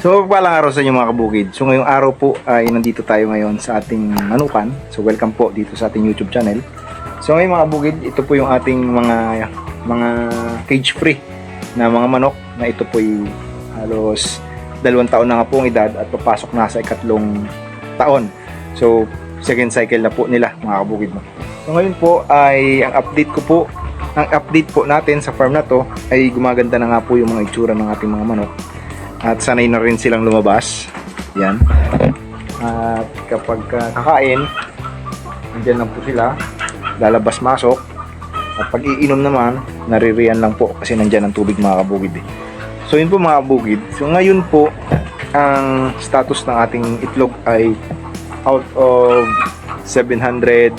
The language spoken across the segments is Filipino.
So, palang araw sa inyo mga kabukid. So, ngayong araw po ay nandito tayo ngayon sa ating manukan. So, welcome po dito sa ating YouTube channel. So, ngayon mga kabukid, ito po yung ating mga mga cage free na mga manok na ito po ay halos dalawang taon na nga po ang edad at papasok na sa ikatlong taon. So, second cycle na po nila mga kabukid. So, ngayon po ay ang update ko po ang update po natin sa farm na to ay gumaganda na nga po yung mga itsura ng ating mga manok at sanay na rin silang lumabas. Yan. At kapag uh, kakain, andyan lang po sila, lalabas masok. At pag iinom naman, naririyan lang po kasi nandyan ang tubig mga kabugid eh. So yun po mga kabugid. So ngayon po, ang status ng ating itlog ay out of 750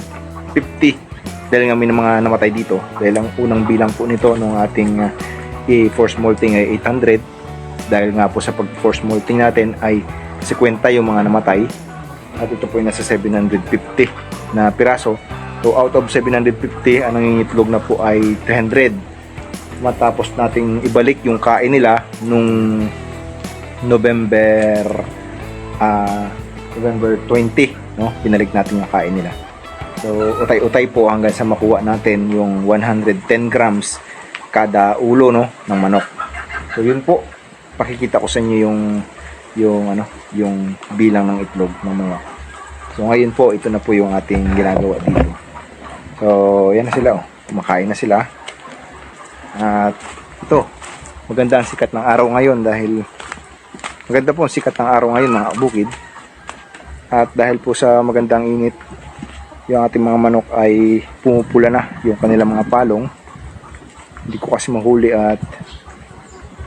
dahil nga may mga namatay dito dahil ang unang bilang po nito nung ating uh, i-force molting ay 800 dahil nga po sa pag-force molting natin ay 50 yung mga namatay. At ito po ay nasa 750 na piraso. So out of 750 ang nangingitlog na po ay 300 matapos nating ibalik yung kain nila nung November ah November 20 no? Binalik natin yung kain nila. So utay-utay po hanggang sa makuha natin yung 110 grams kada ulo no ng manok. So yun po pakikita ko sa inyo yung yung ano yung bilang ng itlog ng mga. So ngayon po ito na po yung ating ginagawa dito. So yan na sila oh. Kumakain na sila. At ito maganda ang sikat ng araw ngayon dahil maganda po ang sikat ng araw ngayon mga bukid at dahil po sa magandang init yung ating mga manok ay pumupula na yung kanilang mga palong. Hindi ko kasi mahuli at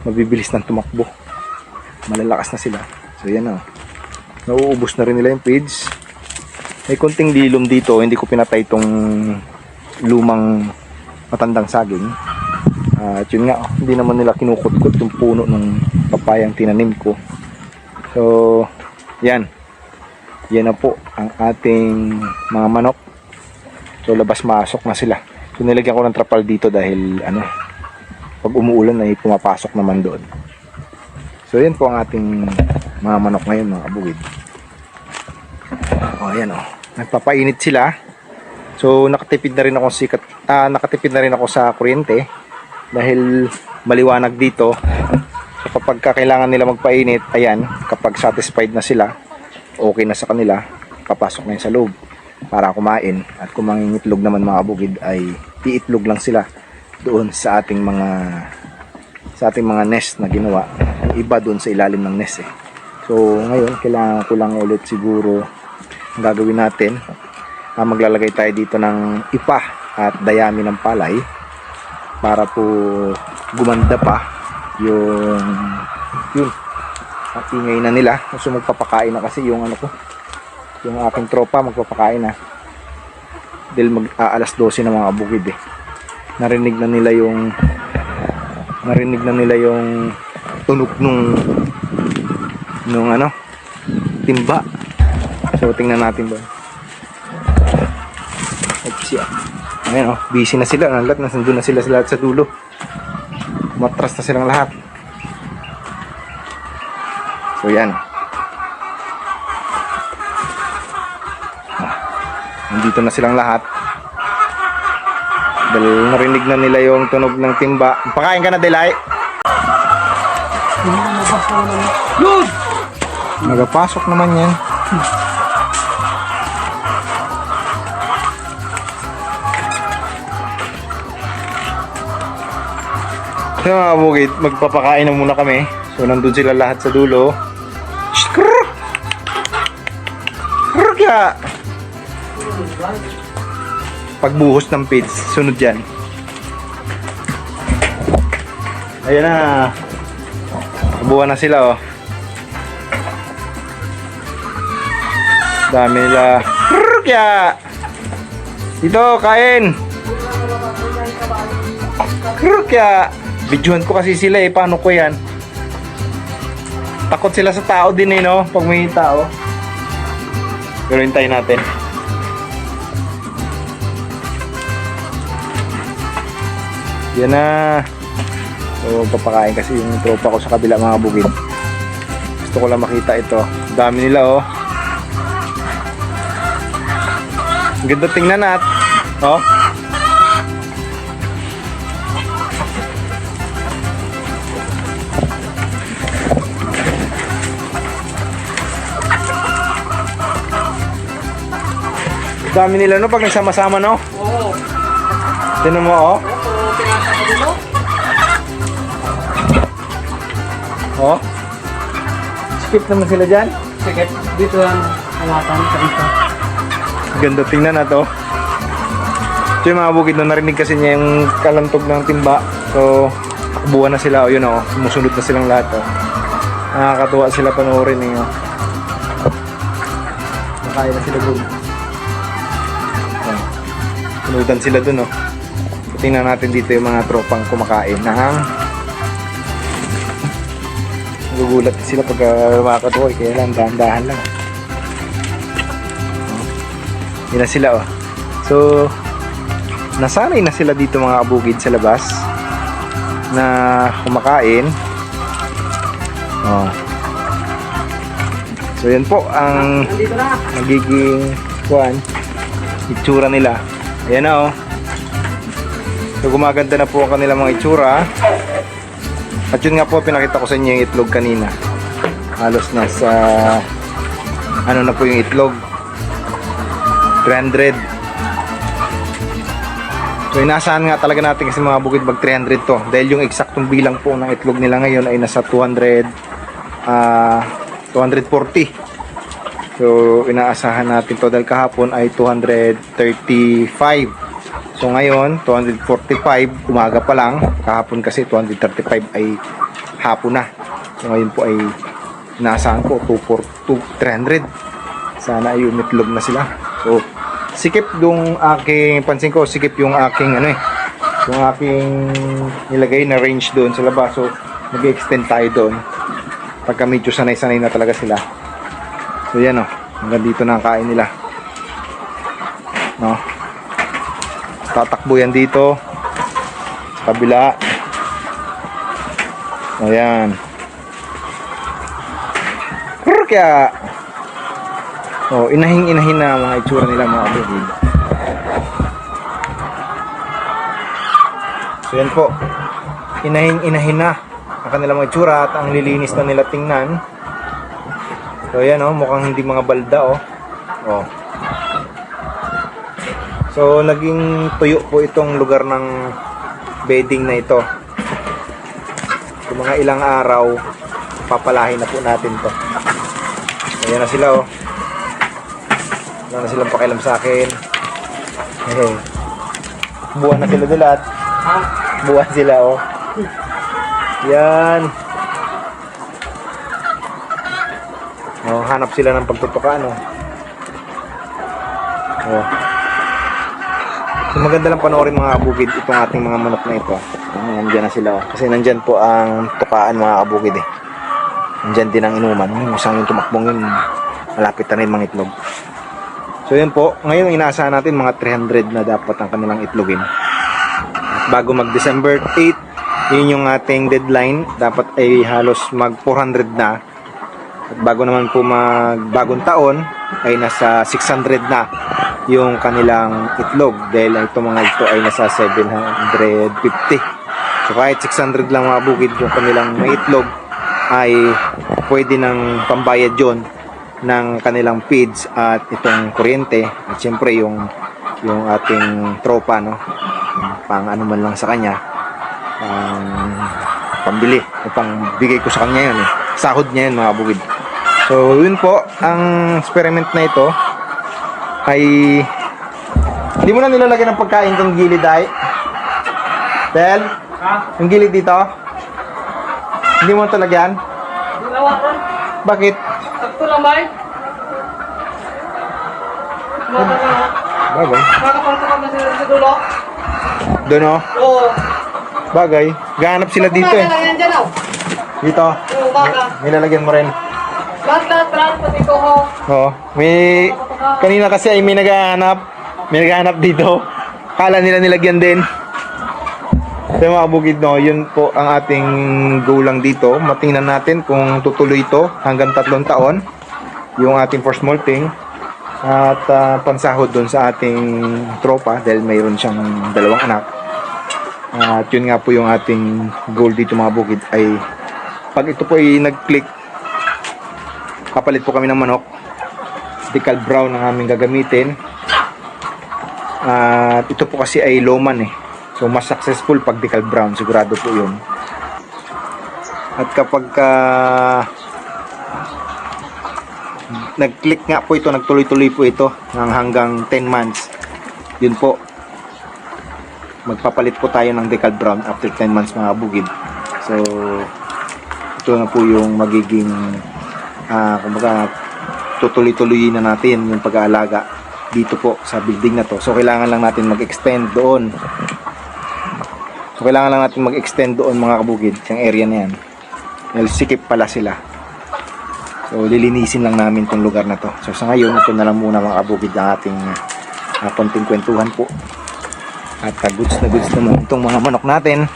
mabibilis ng tumakbo. Malalakas na sila. So yan na. Nauubos na rin nila yung feeds may konting lilom dito. Hindi ko pinatay itong lumang matandang saging. At yun nga hindi naman nila kinukutkot yung puno ng papayang tinanim ko. So yan. Yan na po ang ating mga manok. So labas masok na sila. So nilagyan ko ng trapal dito dahil ano pag umuulan ay pumapasok naman doon. So yan po ang ating mga manok ngayon mga kabugid. O ayan o. Nagpapainit sila. So nakatipid na rin ako sikat ah, nakatipid na rin ako sa kuryente dahil maliwanag dito. So kapag kailangan nila magpainit, ayan, kapag satisfied na sila, okay na sa kanila, papasok na yun sa loob para kumain at kung mangingitlog naman mga kabugid ay iitlog lang sila doon sa ating mga sa ating mga nest na ginawa. Iba doon sa ilalim ng nest eh. So ngayon kailangan ko lang ulit siguro ang gagawin natin ah, maglalagay tayo dito ng ipa at dayami ng palay para po gumanda pa yung yun ang ingay na nila. So magpapakain na kasi yung ano ko yung aking tropa magpapakain na. Dahil mag ah, alas 12 na mga bukid eh narinig na nila yung narinig na nila yung tunog nung nung ano timba. So tingnan natin ba? At siya ayan oh. Busy na sila. Lahat nandun na sila lahat sa dulo. Matras na silang lahat. So yan. Ah, nandito na silang lahat dahil narinig na nila yung tunog ng timba. Pakain ka na, Delay. Yun! Nagapasok naman yan. So mga bukid, magpapakain na muna kami. So nandun sila lahat sa dulo. Skrrr! Skrrr kaya! Pagbuhos ng feeds, sunod yan. Ayan na. Buwan na sila oh. Dami nila. Krrr, kaya. Dito, kain. Krrr, kaya. Videohan ko kasi sila eh. Paano ko yan? Takot sila sa tao din eh, no? Pag may tao. Pero hintayin natin. Yan na. So, papakain kasi yung tropa ko sa kabila mga bukid. Gusto ko lang makita ito. Dami nila oh. Ang ganda tingnan at. Oh. Dami nila no pag nagsama-sama no. Oo. Tinan mo oh. Ko dito. Oh. Skip naman sila dyan. Sige, dito ang hawatan sa dito. Ganda tingnan na to. So yung mga bukid na narinig kasi niya yung kalantog ng timba. So, buwan na sila. O yun o, sumusunod na silang lahat o. Nakakatuwa sila panoorin eh. oh. Nakain na sila dun. Ayan. Sunudan sila dun o. Tingnan natin dito yung mga tropang kumakain ng Nagugulat sila pag uh, makakatuwa eh. Kaya lang, dahan-dahan lang. Yun na sila oh. So, nasanay na sila dito mga kabukid sa labas na kumakain. Oh. So, yan po ang magiging kuan itsura nila. Ayan na oh. So, gumaganda na po ang kanilang mga itsura. At yun nga po, pinakita ko sa inyo yung itlog kanina. Halos nasa ano na po yung itlog. 300. So inaasahan nga talaga natin kasi mga bukid bag 300 to. Dahil yung eksaktong bilang po ng itlog nila ngayon ay nasa 200 ah 240. So inaasahan natin to dahil kahapon ay 235. So ngayon 245 umaga pa lang. Kahapon kasi 235 ay hapon na. So ngayon po ay inaasahan ko 242 300. Sana ay umitlog na sila. So, sikip yung aking, pansin ko, sikip yung aking, ano eh, yung aking nilagay na range doon sa labas. So, nag-extend tayo doon. Pagka medyo sanay-sanay na talaga sila. So, yan o. Hanggang dito na ang kain nila. No? Tatakbo yan dito. Sa kabila. Ayan. Kaya, Oh, inahing-inahin na mga itsura nila mga kabukid. So yan po. Inahing-inahin na ang kanilang mga itsura at ang lilinis na nila tingnan. So yan oh, mukhang hindi mga balda oh. Oh. So naging tuyo po itong lugar ng bedding na ito. So mga ilang araw, papalahin na po natin to. Ayan na sila oh. Wala na silang pakialam sa akin. Hey. Buwan na sila dulat. Buwan sila, oh. Yan. Oh, hanap sila ng pagtutukan, oh. Oh. So, maganda lang panoorin mga kabukid itong ating mga manok na ito. Nandyan na sila, oh. Kasi nandyan po ang tukaan mga kabukid, eh. Nandyan din ang inuman. Yung isang yung tumakbong yun, malapit na rin mga itlog. So yun po, ngayon inaasahan natin mga 300 na dapat ang kanilang itlogin. At bago mag December 8, yun yung ating deadline. Dapat ay halos mag 400 na. At bago naman po mag bagong taon, ay nasa 600 na yung kanilang itlog. Dahil ito mga ito ay nasa 750. So kahit 600 lang mga bukid yung kanilang may itlog, ay pwede ng pambayad yon ng kanilang feeds at itong kuryente at siyempre yung yung ating tropa no pang ano man lang sa kanya pang pambili o pang bigay ko sa kanya yun eh sahod niya yun mga bukid so yun po ang experiment na ito ay hindi mo na nilalagyan ng pagkain tong gilid ay Del Ha? yung gilid dito hindi mo ito lagyan Ginawa ron. bakit Sakto lang ba ka na. bagay Makakapagpapag na sila sa dulo. doon oh Oo. bagay ganap sila dito eh Kumain lang yan dyan oh. Dito. Oo, baka. Nilalagyan mo rin. Lahat lahat lahat pati ko ho. Oo. May kanina kasi ay may naghahanap. May naghahanap dito. Kala nila nilagyan din. So mga bukid no, yun po ang ating goal lang dito. Matingnan natin kung tutuloy ito hanggang tatlong taon. Yung ating first molting at ah, pansahod doon sa ating tropa dahil mayroon siyang dalawang anak. At yun nga po yung ating goal dito mga bukid ay pag ito po ay nag-click papalit po kami ng manok decal brown ang aming gagamitin. At ito po kasi ay loman eh. So mas successful pag decal brown. Sigurado po yun. At kapag ka nag-click nga po ito nagtuloy-tuloy po ito ng hanggang 10 months. Yun po. Magpapalit po tayo ng decal brown after 10 months mga bugid so ito na po yung magiging ah kumbaga tutuloy-tuloy na natin yung pag-aalaga dito po sa building na to. So kailangan lang natin mag-extend doon. So kailangan lang natin mag-extend doon mga kabukid, yung area na yan. Dahil sikip pala sila. So lilinisin lang namin tong lugar na to. So sa ngayon, ito na lang muna mga kabukid ang ating uh, konting kwentuhan po. At uh, goods na goods naman itong mga manok natin.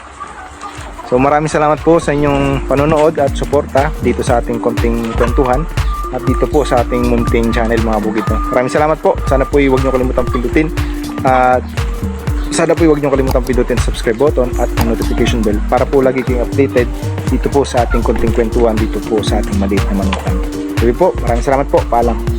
So maraming salamat po sa inyong panonood at suporta dito sa ating konting kwentuhan at dito po sa ating munting channel mga bugid. no. Maraming salamat po. Sana po huwag niyo kalimutang pindutin at sana po huwag niyo kalimutang pindutin subscribe button at ang notification bell para po lagi kayong updated dito po sa ating konting kwentuhan dito po sa ating maliit na manukan. Sabi po, maraming salamat po. Paalam.